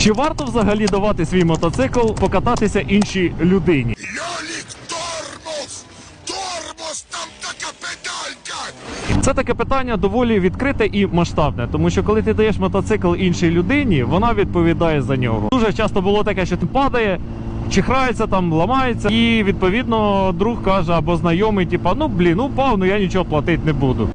Чи варто взагалі давати свій мотоцикл покататися іншій людині? Льолік тормоз! Тормоз, там така педалька! Це таке питання доволі відкрите і масштабне, тому що коли ти даєш мотоцикл іншій людині, вона відповідає за нього. Дуже часто було таке, що ти падає. Чихрається там, ламається, і відповідно друг каже або знайомий, типа, ну блін, упав, ну я нічого платити не буду.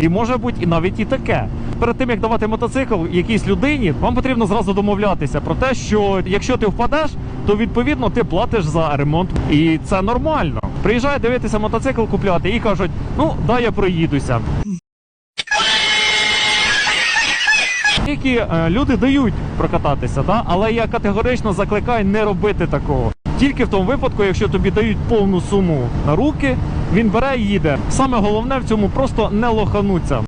І може бути і навіть і таке. Перед тим як давати мотоцикл якійсь людині, вам потрібно зразу домовлятися про те, що якщо ти впадеш, то відповідно ти платиш за ремонт, і це нормально. Приїжджає дивитися мотоцикл купляти і кажуть: ну дай я проїдуся. Які е, люди дають прокататися, да? але я категорично закликаю не робити такого. Тільки в тому випадку, якщо тобі дають повну суму на руки, він бере і їде. Саме головне в цьому просто не лохануться.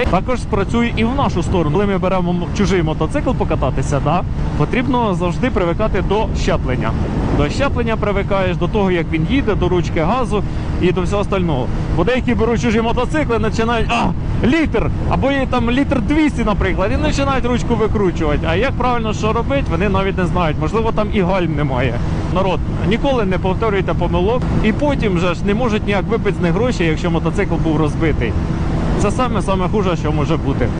Також спрацює і в нашу сторону. Коли ми беремо чужий мотоцикл покататися, да, потрібно завжди привикати до щеплення. До щеплення привикаєш до того, як він їде, до ручки газу і до всього остального. Бо деякі беруть чужі мотоцикли, починають а, літр, або є там літр 200, наприклад, і починають ручку викручувати. А як правильно що робити, вони навіть не знають. Можливо, там і гальм немає. Народ, ніколи не повторюйте помилок, і потім же ж не можуть ніяк випити з них гроші, якщо мотоцикл був розбитий. Це саме саме хуже, що може бути.